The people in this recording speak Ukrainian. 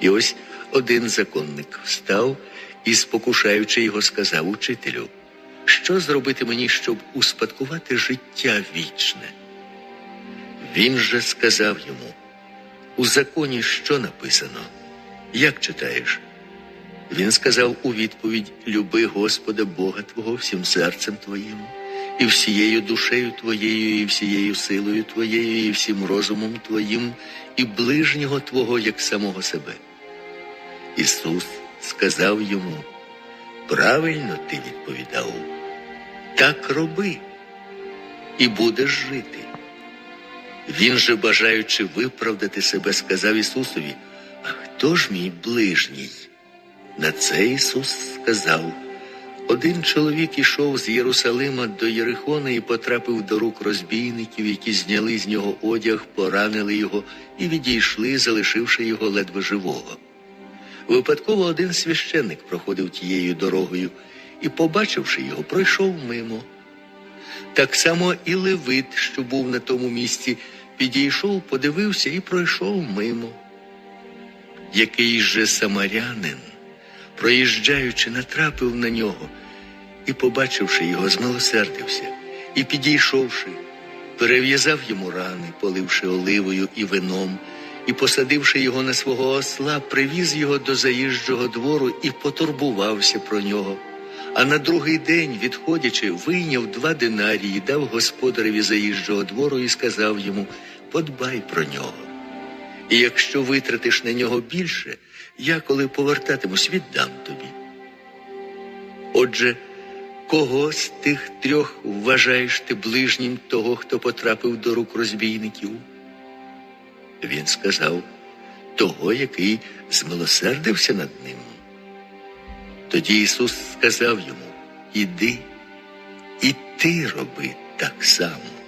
І ось один законник встав і, спокушаючи його, сказав учителю, що зробити мені, щоб успадкувати життя вічне? Він же сказав йому, у законі що написано? Як читаєш? Він сказав у відповідь: Люби Господа Бога Твого всім серцем Твоїм, і всією душею Твоєю, і всією силою Твоєю, і всім розумом Твоїм, і ближнього Твого як самого себе. Ісус сказав йому, правильно ти відповідав, так роби, і будеш жити. Він же, бажаючи виправдати себе, сказав Ісусові, а хто ж мій ближній? На це Ісус сказав, один чоловік ішов з Єрусалима до Єрихона і потрапив до рук розбійників, які зняли з нього одяг, поранили його і відійшли, залишивши його ледве живого. Випадково один священник проходив тією дорогою і, побачивши його, пройшов мимо. Так само і Левит, що був на тому місці, підійшов, подивився і пройшов мимо. Який же самарянин, проїжджаючи, натрапив на нього і, побачивши його, змилосердився, і, підійшовши, перев'язав йому рани, поливши оливою і вином, і, посадивши його на свого осла, привіз його до заїжджого двору і потурбувався про нього. А на другий день, відходячи, вийняв два динарії, дав господареві заїжджого двору і сказав йому: подбай про нього. І якщо витратиш на нього більше, я, коли повертатимусь, віддам тобі. Отже, кого з тих трьох вважаєш ти ближнім того, хто потрапив до рук розбійників? Він сказав того, який змилосердився над ним. Тоді Ісус сказав йому: Іди, і ти роби так само.